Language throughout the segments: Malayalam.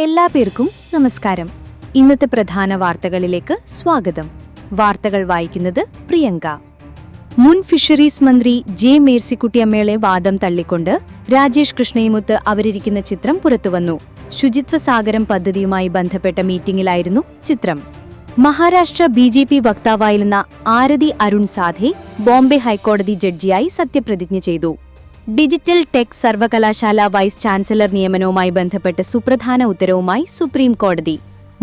എല്ലാ പേർക്കും നമസ്കാരം. ഇന്നത്തെ പ്രധാന വാർത്തകളിലേക്ക് സ്വാഗതം. വാർത്തകൾ വായിക്കുന്നത് പ്രിയങ്ക. മുൻ ഫിഷറീസ് മന്ത്രി ജെ മേഴ്സിക്കുട്ടിയമ്മയുടെ വാദം തള്ളിക്കൊണ്ട് രാജേഷ് കൃഷ്ണയുമൊത്ത് അവരിരിക്കുന്ന ചിത്രം പുറത്തുവന്നു. ശുചിത്വ സാഗരം പദ്ധതിയുമായി ബന്ധപ്പെട്ട മീറ്റിംഗിലായിരുന്നു ചിത്രം. മഹാരാഷ്ട്ര ബി ജെ പി വക്താവായിരുന്ന ആരതി അരുൺ സാധെ ബോംബെ ഹൈക്കോടതി ജഡ്ജിയായി സത്യപ്രതിജ്ഞ ചെയ്തു. ഡിജിറ്റൽ ടെക് സർവകലാശാല വൈസ് ചാൻസലർ നിയമനവുമായി ബന്ധപ്പെട്ട് സുപ്രധാന ഉത്തരവുമായി സുപ്രീം കോടതി.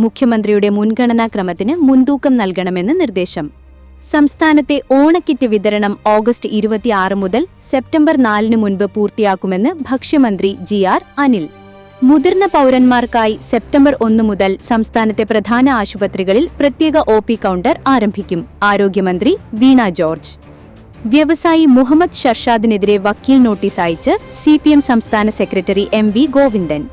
മുഖ്യമന്ത്രിയുടെ മുൻഗണനാക്രമത്തിന് മുൻതൂക്കം നൽകണമെന്ന് നിർദ്ദേശം. സംസ്ഥാനത്തെ ഓണക്കിറ്റ് വിതരണം ഓഗസ്റ്റ് ഇരുപത്തിയാറ് മുതൽ സെപ്റ്റംബർ നാലിന് മുൻപ് പൂർത്തിയാക്കുമെന്ന് ഭക്ഷ്യമന്ത്രി ജി ആർ അനിൽ. മുതിർന്ന പൗരന്മാർക്കായി സെപ്റ്റംബർ ഒന്ന് മുതൽ സംസ്ഥാനത്തെ പ്രധാന ആശുപത്രികളിൽ പ്രത്യേക ഒ കൗണ്ടർ ആരംഭിക്കും ആരോഗ്യമന്ത്രി വീണ ജോർജ്. വ്യവസായി മുഹമ്മദ് ഷർഷാദിനെതിരെ വക്കീൽ നോട്ടീസ് അയച്ച് സി പി എം സംസ്ഥാന സെക്രട്ടറി എം വി ഗോവിന്ദൻ.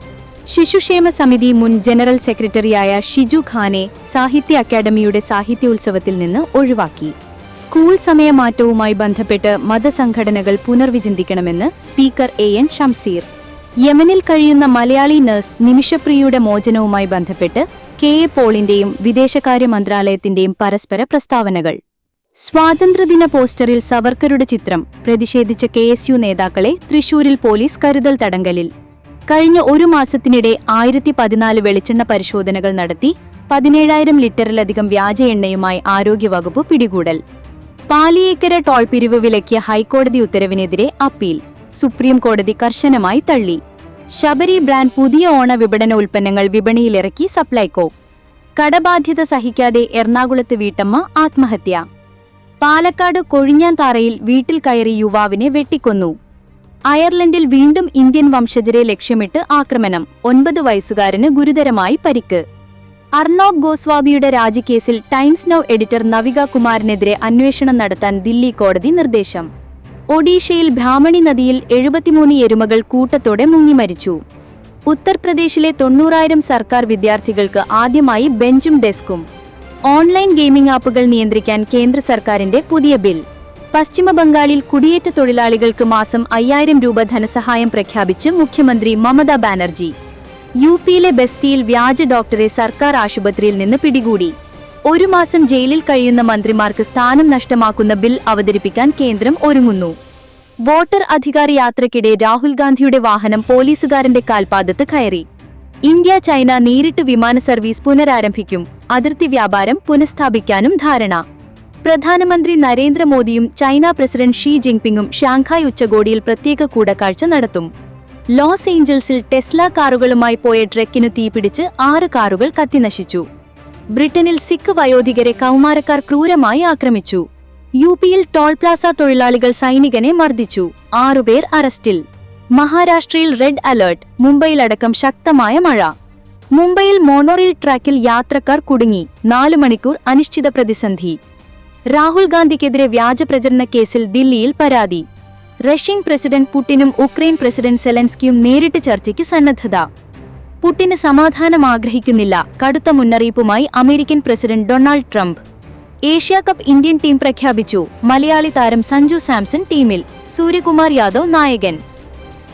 ശിശുക്ഷേമ സമിതി മുൻ ജനറൽ സെക്രട്ടറിയായ ഷിജു ഖാനെ സാഹിത്യ അക്കാദമിയുടെ സാഹിത്യോത്സവത്തിൽ നിന്ന് ഒഴിവാക്കി. സ്കൂൾ സമയമാറ്റവുമായി ബന്ധപ്പെട്ട് മതസംഘടനകൾ പുനർവിചിന്തിക്കണമെന്ന് സ്പീക്കർ എ എൻ ഷംസീർ. യമനിൽ കഴിയുന്ന മലയാളി നഴ്സ് നിമിഷപ്രിയയുടെ മോചനവുമായി ബന്ധപ്പെട്ട് കെ എ പോളിന്റെയും വിദേശകാര്യ മന്ത്രാലയത്തിന്റെയും പരസ്പര പ്രസ്താവനകൾ. സ്വാതന്ത്ര്യദിന പോസ്റ്ററിൽ സവർക്കറുടെ ചിത്രം പ്രതിഷേധിച്ച കെ എസ് യു നേതാക്കളെ തൃശൂരിൽ പോലീസ് കരുതൽ തടങ്കലിൽ. കഴിഞ്ഞ ഒരു മാസത്തിനിടെ ആയിരത്തി പതിനാല് വെളിച്ചെണ്ണ പരിശോധനകൾ നടത്തി പതിനേഴായിരം ലിറ്ററിലധികം വ്യാജ എണ്ണയുമായി ആരോഗ്യവകുപ്പ് പിടികൂടൽ. പാലിയേക്കര ടോൾ പിരിവ് വിലക്കിയ ഹൈക്കോടതി ഉത്തരവിനെതിരെ അപ്പീൽ. സുപ്രീം കോടതി കർശനമായി തള്ളി. ശബരി ബ്രാൻഡ് പുതിയ ഓണ വിപണന ഉൽപ്പന്നങ്ങൾ വിപണിയിലിറക്കി സപ്ലൈകോ. കടബാധ്യത സഹിക്കാതെ എറണാകുളത്ത് വീട്ടമ്മ ആത്മഹത്യ. പാലക്കാട് കൊഴിഞ്ഞാൻതാറയിൽ വീട്ടിൽ കയറി യുവാവിനെ വെട്ടിക്കൊന്നു. അയർലൻഡിൽ വീണ്ടും ഇന്ത്യൻ വംശജരെ ലക്ഷ്യമിട്ട് ആക്രമണം. ഒൻപത് വയസ്സുകാരന് ഗുരുതരമായി പരിക്ക്. അർണോബ് ഗോസ്വാമിയുടെ രാജിക്കേസിൽ ടൈംസ് നൌ എഡിറ്റർ നവിക കുമാറിനെതിരെ അന്വേഷണം നടത്താൻ ദില്ലി കോടതി നിർദ്ദേശം. ഒഡീഷയിൽ ബ്രാഹ്മണി നദിയിൽ എഴുപത്തിമൂന്ന് എരുമകൾ കൂട്ടത്തോടെ മുങ്ങി മരിച്ചു. ഉത്തർപ്രദേശിലെ തൊണ്ണൂറായിരം സർക്കാർ വിദ്യാർത്ഥികൾക്ക് ആദ്യമായി ബെഞ്ചും ഡെസ്കും. ഓൺലൈൻ ഗെയിമിംഗ് ആപ്പുകൾ നിയന്ത്രിക്കാൻ കേന്ദ്ര സർക്കാരിന്റെ പുതിയ ബിൽ. പശ്ചിമ ബംഗാളിൽ കുടിയേറ്റ തൊഴിലാളികൾക്ക് മാസം അയ്യായിരം രൂപ ധനസഹായം പ്രഖ്യാപിച്ച് മുഖ്യമന്ത്രി മമതാ ബാനർജി. യു പിയിലെ ബസ്തിയിൽ വ്യാജ ഡോക്ടറെ സർക്കാർ ആശുപത്രിയിൽ നിന്ന് പിടികൂടി. ഒരു മാസം ജയിലിൽ കഴിയുന്ന മന്ത്രിമാർക്ക് സ്ഥാനം നഷ്ടമാക്കുന്ന ബിൽ അവതരിപ്പിക്കാൻ കേന്ദ്രം ഒരുങ്ങുന്നു. വോട്ടർ അധികാര യാത്രക്കിടെ രാഹുൽ ഗാന്ധിയുടെ വാഹനം പോലീസുകാരന്റെ കാൽപാദത്ത് കയറി. ഇന്ത്യ ചൈന നേരിട്ട് വിമാന സർവീസ് പുനരാരംഭിക്കും. അതിർത്തി വ്യാപാരം പുനഃസ്ഥാപിക്കാനും ധാരണ. പ്രധാനമന്ത്രി നരേന്ദ്രമോദിയും ചൈന പ്രസിഡന്റ് ഷീ ജിൻപിങ്ങും ഷാങ്ഹായ് ഉച്ചകോടിയിൽ പ്രത്യേക കൂടക്കാഴ്ച നടത്തും. ലോസ് ഏഞ്ചൽസിൽ ടെസ്ല കാറുകളുമായി പോയ ട്രക്കിനു തീപിടിച്ച് ആറ് കാറുകൾ കത്തിനശിച്ചു. ബ്രിട്ടനിൽ സിഖ് വയോധികരെ കൗമാരക്കാർ ക്രൂരമായി ആക്രമിച്ചു. യു പിയിൽ ടോൾ പ്ലാസ തൊഴിലാളികൾ സൈനികനെ മർദ്ദിച്ചു. ആറുപേർ അറസ്റ്റിൽ. മഹാരാഷ്ട്രയിൽ റെഡ് അലേർട്ട് മുംബൈയിലടക്കം ശക്തമായ മഴ. മുംബൈയിൽ മോണോറെയിൽ ട്രാക്കിൽ യാത്രക്കാർ കുടുങ്ങി നാലു മണിക്കൂർ അനിശ്ചിത പ്രതിസന്ധി. രാഹുൽ ഗാന്ധിക്കെതിരെ വ്യാജ പ്രചരണ കേസിൽ ദില്ലിയിൽ പരാതി. റഷ്യൻ പ്രസിഡന്റ് പുടിനും ഉക്രൈൻ പ്രസിഡന്റ് സെലൻസ്കിയും നേരിട്ട് ചർച്ചയ്ക്ക് സന്നദ്ധത. പുടിന് സമാധാനം ആഗ്രഹിക്കുന്നില്ല കടുത്ത മുന്നറിയിപ്പുമായി American president Donald Trump. Asia cup Indian team പ്രഖ്യാപിച്ചു മലയാളി താരം സഞ്ജു സാംസൺ ടീമിൽ സൂര്യകുമാർ യാദവ് നായകൻ.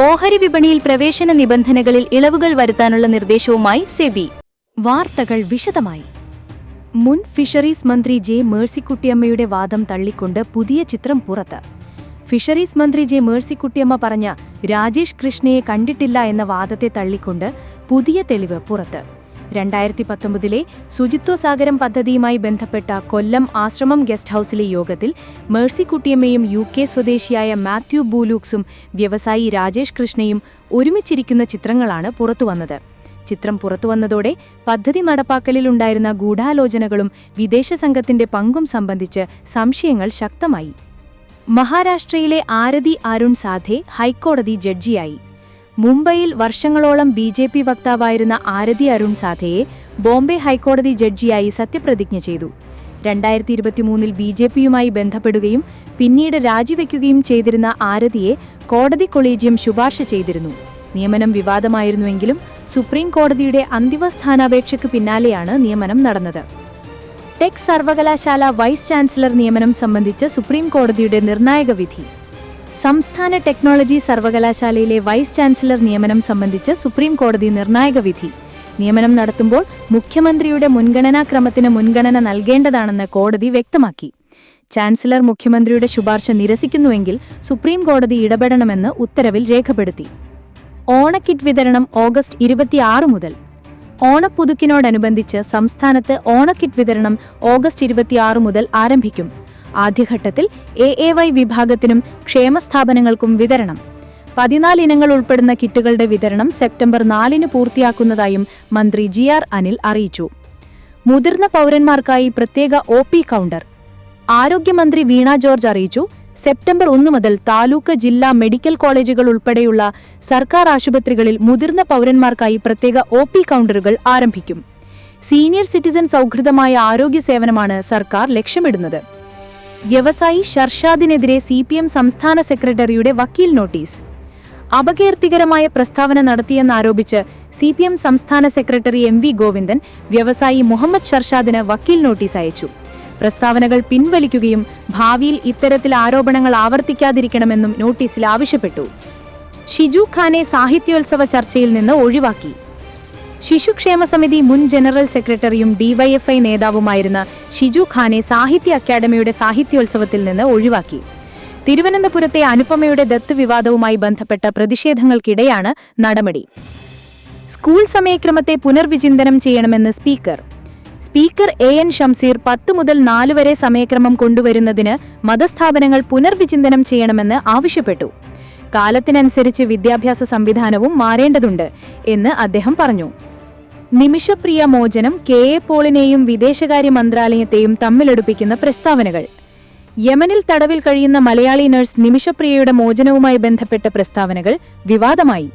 ഓഹരി വിപണിയിൽ പ്രവേശന നിബന്ധനകളിൽ ഇളവുകൾ വരുത്താനുള്ള നിർദ്ദേശവുമായി സെബി. വാർത്തകൾ വിശദമായി. മുൻ ഫിഷറീസ് മന്ത്രി ജെ മേഴ്സിക്കുട്ടിയമ്മയുടെ വാദം തള്ളിക്കൊണ്ട് പുതിയ ചിത്രം പുറത്ത്. ഫിഷറീസ് മന്ത്രി ജെ മേഴ്സിക്കുട്ടിയമ്മ പറഞ്ഞ രാജേഷ് കൃഷ്ണയെ കണ്ടിട്ടില്ല എന്ന വാദത്തെ തള്ളിക്കൊണ്ട് പുതിയ തെളിവ് പുറത്ത്. രണ്ടായിരത്തി പത്തൊമ്പതിലെ ശുചിത്വ സാഗരം പദ്ധതിയുമായി ബന്ധപ്പെട്ട കൊല്ലം ആശ്രമം ഗസ്റ്റ് ഹൌസിലെ യോഗത്തിൽ മേഴ്സിക്കുട്ടിയമ്മയും യു കെ സ്വദേശിയായ മാത്യു ബൂലൂക്സും വ്യവസായി രാജേഷ് കൃഷ്ണയും ഒരുമിച്ചിരിക്കുന്ന ചിത്രങ്ങളാണ് പുറത്തുവന്നത്. ചിത്രം പുറത്തുവന്നതോടെ പദ്ധതി നടപ്പാക്കലിലുണ്ടായിരുന്ന ഗൂഢാലോചനകളും വിദേശ സംഘത്തിന്റെ പങ്കും സംബന്ധിച്ച് സംശയങ്ങൾ ശക്തമായി. മഹാരാഷ്ട്രയിലെ ആരതി അരുൺ സാധെ ഹൈക്കോടതി ജഡ്ജിയായി. മുംബൈയിൽ വർഷങ്ങളോളം ബി ജെ പി വക്താവായിരുന്ന ആരതി അരുൺ സാധയെ ബോംബെ ഹൈക്കോടതി ജഡ്ജിയായി സത്യപ്രതിജ്ഞ ചെയ്തു. രണ്ടായിരത്തി ഇരുപത്തിമൂന്നിൽ ബി ജെ പിയുമായി ബന്ധപ്പെടുകയും പിന്നീട് രാജിവെക്കുകയും ചെയ്തിരുന്ന ആരതിയെ കോടതി കൊളീജിയം ശുപാർശ ചെയ്തിരുന്നു. നിയമനം വിവാദമായിരുന്നുവെങ്കിലും സുപ്രീം കോടതിയുടെ അന്തിമ സ്ഥാനാപേക്ഷയ്ക്ക് പിന്നാലെയാണ് നിയമനം നടന്നത്. ടെക് സർവകലാശാല വൈസ് ചാൻസലർ നിയമനം സംബന്ധിച്ച് സുപ്രീം കോടതിയുടെ നിർണായക വിധി. സംസ്ഥാന ടെക്നോളജി സർവകലാശാലയിലെ വൈസ് ചാൻസലർ നിയമനം സംബന്ധിച്ച് സുപ്രീം കോടതി നിർണായക വിധി. നിയമനം നടത്തുമ്പോൾ മുഖ്യമന്ത്രിയുടെ മുൻഗണനാക്രമത്തിന് മുൻഗണന നൽകേണ്ടതാണെന്ന് കോടതി വ്യക്തമാക്കി. ചാൻസലർ മുഖ്യമന്ത്രിയുടെ ശുപാർശ നിരസിക്കുന്നുവെങ്കിൽ സുപ്രീം കോടതി ഇടപെടണമെന്ന് ഉത്തരവിൽ രേഖപ്പെടുത്തി. ഓണക്കിറ്റ് വിതരണം ഓഗസ്റ്റ് ഇരുപത്തിയാറ് മുതൽ. ഓണപ്പുതുക്കിനോടനുബന്ധിച്ച് സംസ്ഥാനത്ത് ഓണക്കിറ്റ് വിതരണം ഓഗസ്റ്റ് ഇരുപത്തിയാറ് മുതൽ ആരംഭിക്കും. ആദ്യഘട്ടത്തിൽ എ എ വൈ വിഭാഗത്തിനും ക്ഷേമസ്ഥാപനങ്ങൾക്കും വിതരണം. പതിനാല് ഇനങ്ങൾ ഉൾപ്പെടുന്ന കിറ്റുകളുടെ വിതരണം സെപ്റ്റംബർ നാലിന് പൂർത്തിയാക്കുന്നതായും മന്ത്രി ജി ആർ അനിൽ അറിയിച്ചു. മുതിർന്ന പൗരന്മാർക്കായി പ്രത്യേക ഒ പി കൗണ്ടർ. ആരോഗ്യമന്ത്രി വീണ ജോർജ് അറിയിച്ചു സെപ്റ്റംബർ ഒന്ന് മുതൽ താലൂക്ക് ജില്ലാ മെഡിക്കൽ കോളേജുകൾ ഉൾപ്പെടെയുള്ള സർക്കാർ ആശുപത്രികളിൽ മുതിർന്ന പൗരന്മാർക്കായി പ്രത്യേക ഒ പി കൗണ്ടറുകൾ ആരംഭിക്കും. സീനിയർ സിറ്റിസൺ സൗഹൃദമായ ആരോഗ്യ സേവനമാണ് സർക്കാർ ലക്ഷ്യമിടുന്നത്. വ്യവസായി ഷർഷാദിനെതിരെ സി പി എം സംസ്ഥാന സെക്രട്ടറിയുടെ വക്കീൽ നോട്ടീസ്. അപകീർത്തികരമായ പ്രസ്താവന നടത്തിയെന്നാരോപിച്ച് സി പി എം സംസ്ഥാന സെക്രട്ടറി എം വി ഗോവിന്ദൻ വ്യവസായി മുഹമ്മദ് ഷർഷാദിന് വക്കീൽ നോട്ടീസ് അയച്ചു. പ്രസ്താവനകൾ പിൻവലിക്കുകയും ഭാവിയിൽ ഇത്തരത്തിൽ ആരോപണങ്ങൾ ആവർത്തിക്കാതിരിക്കണമെന്നും നോട്ടീസിൽ ആവശ്യപ്പെട്ടു. ഷിജു ഖാനെ സാഹിത്യോത്സവ ചർച്ചയിൽ നിന്ന് ഒഴിവാക്കി. ശിശുക്ഷേമ സമിതി മുൻ ജനറൽ സെക്രട്ടറിയും ഡിവൈഎഫ്ഐ നേതാവുമായിരുന്ന ഷിജു ഖാനെ സാഹിത്യ അക്കാദമിയുടെ സാഹിത്യോത്സവത്തിൽ നിന്ന് ഒഴിവാക്കി. തിരുവനന്തപുരത്തെ അനുപമയുടെ ദത്ത് വിവാദവുമായി ബന്ധപ്പെട്ട പ്രതിഷേധങ്ങൾക്കിടെയാണ് നടപടി. സ്കൂൾ സമയക്രമത്തെ പുനർവിചിന്തനം ചെയ്യണമെന്ന് speaker. Speaker A N Shamseer പത്ത് മുതൽ നാല് വരെ സമയക്രമം കൊണ്ടുവരുന്നതിന് മതസ്ഥാപനങ്ങൾ പുനർവിചിന്തനം ചെയ്യണമെന്ന് ആവശ്യപ്പെട്ടു. കാലത്തിനനുസരിച്ച് വിദ്യാഭ്യാസ സംവിധാനവും മാറേണ്ടതുണ്ട് എന്ന് അദ്ദേഹം പറഞ്ഞു. നിമിഷപ്രിയ മോചനം കെ എ പോളിനെയും വിദേശകാര്യ മന്ത്രാലയത്തെയും തമ്മിലെടുപ്പിക്കുന്ന പ്രസ്താവനകൾ. യമനിൽ തടവിൽ കഴിയുന്ന മലയാളി നഴ്സ് നിമിഷപ്രിയയുടെ മോചനവുമായി ബന്ധപ്പെട്ട പ്രസ്താവനകൾ വിവാദമായി.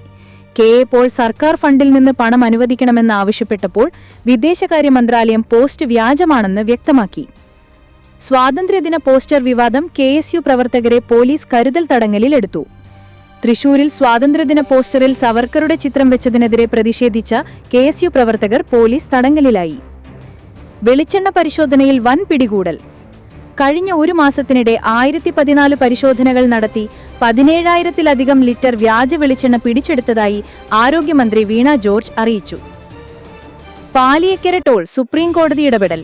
കെ എ പോൾ സർക്കാർ ഫണ്ടിൽ നിന്ന് പണം അനുവദിക്കണമെന്ന് ആവശ്യപ്പെട്ടപ്പോൾ വിദേശകാര്യ മന്ത്രാലയം പോസ്റ്റ് വ്യാജമാണെന്ന് വ്യക്തമാക്കി. സ്വാതന്ത്ര്യദിന പോസ്റ്റർ വിവാദം കെ പ്രവർത്തകരെ പോലീസ് കരുതൽ തടങ്കലിലെടുത്തു. തൃശൂരിൽ സ്വാതന്ത്ര്യദിന പോസ്റ്ററിൽ സവർക്കറുടെ ചിത്രം വെച്ചതിനെതിരെ പ്രതിഷേധിച്ച കെ എസ് യു പ്രവർത്തകർ പോലീസ് തടങ്കലിലായി. വെളിച്ചെണ്ണ പരിശോധനയിൽ വൻ പിടികൂടൽ. കഴിഞ്ഞ ഒരു മാസത്തിനിടെ ആയിരത്തി പതിനാല് പരിശോധനകൾ നടത്തി പതിനേഴായിരത്തിലധികം ലിറ്റർ വ്യാജ വെളിച്ചെണ്ണ പിടിച്ചെടുത്തതായി ആരോഗ്യമന്ത്രി വീണ ജോർജ് അറിയിച്ചു. പാലിയക്കര ടോൾ സുപ്രീം കോടതി ഇടപെടൽ.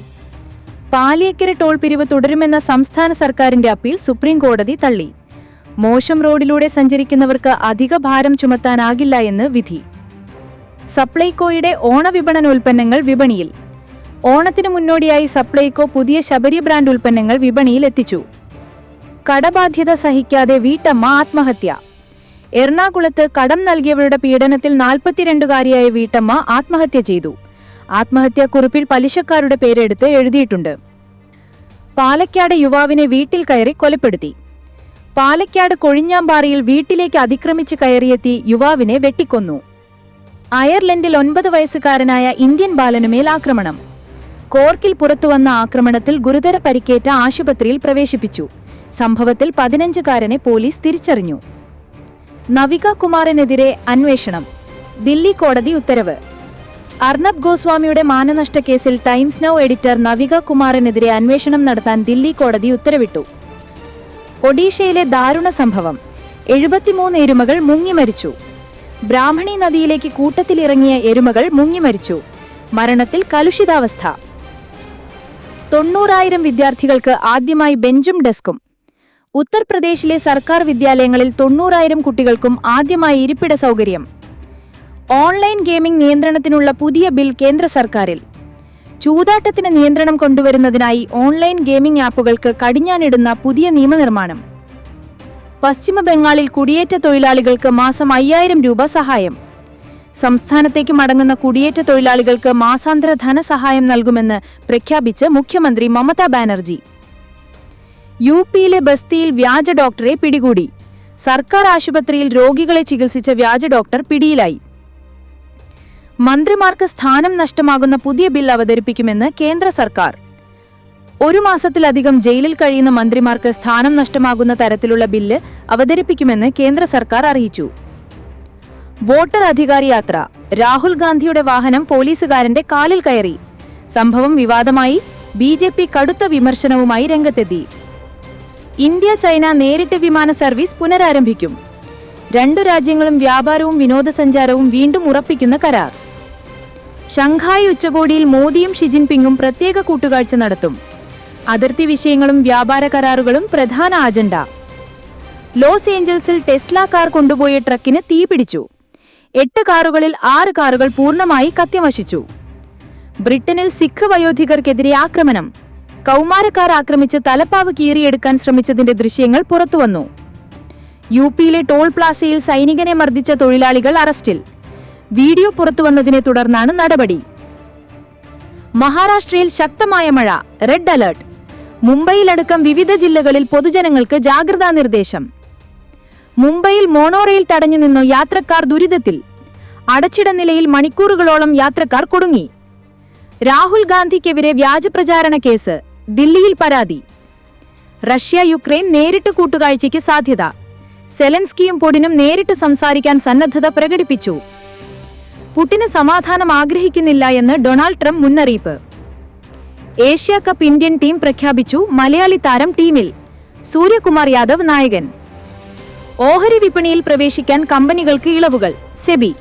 പാലിയക്കര ടോൾ പിരിവ് തുടരുമെന്ന സംസ്ഥാന സർക്കാരിന്റെ അപ്പീൽ സുപ്രീം കോടതി തള്ളി. മോശം റോഡിലൂടെ സഞ്ചരിക്കുന്നവർക്ക് അധിക ഭാരം ചുമത്താനാകില്ല എന്ന് വിധി. സപ്ലൈകോയുടെ ഓണവിപണന ഉൽപ്പന്നങ്ങൾ വിപണിയിൽ. ഓണത്തിനു മുന്നോടിയായി സപ്ലൈകോ പുതിയ ശബരി ബ്രാൻഡ് ഉൽപ്പന്നങ്ങൾ വിപണിയിൽ എത്തിച്ചു. കടബാധ്യത സഹിക്കാതെ വീട്ടമ്മ ആത്മഹത്യ. എറണാകുളത്ത് കടം നൽകിയവരുടെ പീഡനത്തിൽ നാൽപ്പത്തിരണ്ടുകാരിയായ വീട്ടമ്മ ആത്മഹത്യ ചെയ്തു. ആത്മഹത്യാക്കുറിപ്പിൽ പലിശക്കാരുടെ പേരെടുത്ത് എഴുതിയിട്ടുണ്ട്. പാലക്കാട് യുവാവിനെ വീട്ടിൽ കയറി കൊലപ്പെടുത്തി. പാലക്കാട് കൊഴിഞ്ഞാമ്പാറയിൽ വീട്ടിലേക്ക് അതിക്രമിച്ച് കയറിയെത്തി യുവാവിനെ വെട്ടിക്കൊന്നു. അയർലൻഡിൽ ഒൻപത് വയസ്സുകാരനായ ഇന്ത്യൻ ബാലനുമേൽ ആക്രമണം. കോർക്കിൽ പുറത്തുവന്ന ആക്രമണത്തിൽ ഗുരുതര പരിക്കേറ്റ ആശുപത്രിയിൽ പ്രവേശിപ്പിച്ചു. സംഭവത്തിൽ പതിനഞ്ചുകാരനെ പോലീസ് തിരിച്ചറിഞ്ഞു. നവിക കുമാറിനെതിരെ അന്വേഷണം. ദില്ലി കോടതി ഉത്തരവ്. അർണബ് ഗോസ്വാമിയുടെ മാനനഷ്ട കേസിൽ ടൈംസ് നൌ എഡിറ്റർ നവിക കുമാറിനെതിരെ അന്വേഷണം നടത്താൻ ദില്ലി കോടതി ഉത്തരവിട്ടു. ഒഡീഷയിലെ ദാരുണ സംഭവം. എഴുപത്തിമൂന്ന് എരുമകൾ മുങ്ങിമരിച്ചു ബ്രാഹ്മണി നദിയിലേക്ക് കൂട്ടത്തിലിറങ്ങിയ എരുമകൾ മുങ്ങിമരിച്ചു മരണത്തിൽ കലുഷിതാവസ്ഥ. തൊണ്ണൂറായിരം വിദ്യാർത്ഥികൾക്ക് ആദ്യമായി ബെഞ്ചും ഡെസ്കും. ഉത്തർപ്രദേശിലെ സർക്കാർ വിദ്യാലയങ്ങളിൽ തൊണ്ണൂറായിരം കുട്ടികൾക്കും ആദ്യമായി ഇരിപ്പിട സൗകര്യം. ഓൺലൈൻ ഗെയിമിംഗ് നിയന്ത്രണത്തിനുള്ള പുതിയ ബിൽ കേന്ദ്ര സർക്കാരിൽ. ചൂതാട്ടത്തിന് നിയന്ത്രണം കൊണ്ടുവരുന്നതിനായി ഓൺലൈൻ ഗെയിമിംഗ് ആപ്പുകൾക്ക് കടിഞ്ഞാണിടുന്ന പുതിയ നിയമനിർമ്മാണം. പശ്ചിമ ബംഗാളിൽ കുടിയേറ്റ തൊഴിലാളികൾക്ക് മാസം അയ്യായിരം രൂപ സഹായം. സംസ്ഥാനത്തേക്ക് മടങ്ങുന്ന കുടിയേറ്റ തൊഴിലാളികൾക്ക് മാസാന്തര ധനസഹായം നൽകുമെന്ന് പ്രഖ്യാപിച്ച് മുഖ്യമന്ത്രി മമതാ ബാനർജി. യു പിയിലെ ബസ്തിയിൽ വ്യാജ ഡോക്ടറെ പിടികൂടി. സർക്കാർ ആശുപത്രിയിൽ രോഗികളെ ചികിത്സിച്ച വ്യാജ ഡോക്ടർ പിടിയിലായി. മന്ത്രിമാർക്ക് സ്ഥാനം നഷ്ടമാകുന്ന പുതിയ ബിൽ അവതരിപ്പിക്കുമെന്ന് കേന്ദ്ര സർക്കാർ. ഒരു മാസത്തിലധികം ജയിലിൽ കഴിയുന്ന മന്ത്രിമാർക്ക് സ്ഥാനം നഷ്ടമാകുന്ന തരത്തിലുള്ള ബില്ല് അവതരിപ്പിക്കുമെന്ന് കേന്ദ്ര സർക്കാർ അറിയിച്ചു. വോട്ടർ അധികാരി യാത്ര രാഹുൽ ഗാന്ധിയുടെ വാഹനം പോലീസുകാരന്റെ കാലിൽ കയറി. സംഭവം വിവാദമായി. ബി ജെ പി കടുത്ത വിമർശനവുമായി രംഗത്തെത്തി. ഇന്ത്യ ചൈന നേരിട്ട് വിമാന സർവീസ് പുനരാരംഭിക്കും. രണ്ടു രാജ്യങ്ങളും വ്യാപാരവും വിനോദസഞ്ചാരവും വീണ്ടും ഉറപ്പിക്കുന്ന കരാർ. ഷങ്ഹായ് ഉച്ചകോടിയിൽ മോദിയും ഷി ജിൻപിങ്ങും പ്രത്യേക കൂട്ടുകാഴ്ച നടത്തും. അതിർത്തി വിഷയങ്ങളും വ്യാപാര കരാറുകളും പ്രധാന അജണ്ട. ലോസ് ഏഞ്ചൽസിൽ ടെസ്ല കാർ കൊണ്ടുപോയ ട്രക്കിന് തീപിടിച്ചു എട്ട് കാറുകളിൽ ആറ് കാറുകൾ പൂർണമായി കത്യവശിച്ചു ബ്രിട്ടനിൽ സിഖ് വയോധികർക്കെതിരെ ആക്രമണം. കൗമാരക്കാർ ആക്രമിച്ച് തലപ്പാവ് കീറിയെടുക്കാൻ ശ്രമിച്ചതിന്റെ ദൃശ്യങ്ങൾ പുറത്തുവന്നു. യു പിയിലെ ടോൾ പ്ലാസയിൽ സൈനികനെ മർദ്ദിച്ച തൊഴിലാളികൾ അറസ്റ്റിൽ. വീഡിയോ പുറത്തുവന്നതിനെ തുടർന്നാണ് നടപടി. മഹാരാഷ്ട്രയിൽ ശക്തമായ മഴ റെഡ് അലർട്ട് മുംബൈയിലടക്കം വിവിധ ജില്ലകളിൽ പൊതുജനങ്ങൾക്ക് ജാഗ്രതാ നിർദ്ദേശം. മുംബൈയിൽ മോണോറെയിൽ തടഞ്ഞു നിന്നു യാത്രക്കാർ ദുരിതത്തിൽ. അടച്ചിട നിലയിൽ മണിക്കൂറുകളോളം യാത്രക്കാർ കുടുങ്ങി. രാഹുൽ ഗാന്ധിക്കെതിരെ വ്യാജപ്രചാരണ കേസ് ദില്ലിയിൽ പരാതി. റഷ്യ യുക്രൈൻ നേരിട്ട് കൂട്ടുകാഴ്ചയ്ക്ക് സാധ്യത. സെലൻസ്കിയും പൊടിനും നേരിട്ട് സംസാരിക്കാൻ സന്നദ്ധത പ്രകടിപ്പിച്ചു. പുടിന് സമാധാനം ആഗ്രഹിക്കുന്നില്ല എന്ന് ഡൊണാൾഡ് ട്രംപ് മുന്നറിയിപ്പ്. ഏഷ്യ കപ്പ് ഇന്ത്യൻ ടീം പ്രഖ്യാപിച്ചു മലയാളി താരം ടീമിൽ സൂര്യകുമാർ യാദവ് നായകൻ. ഓഹരി വിപണിയിൽ പ്രവേശിക്കാൻ കമ്പനികൾക്ക് ഇളവുകൾ സെബി.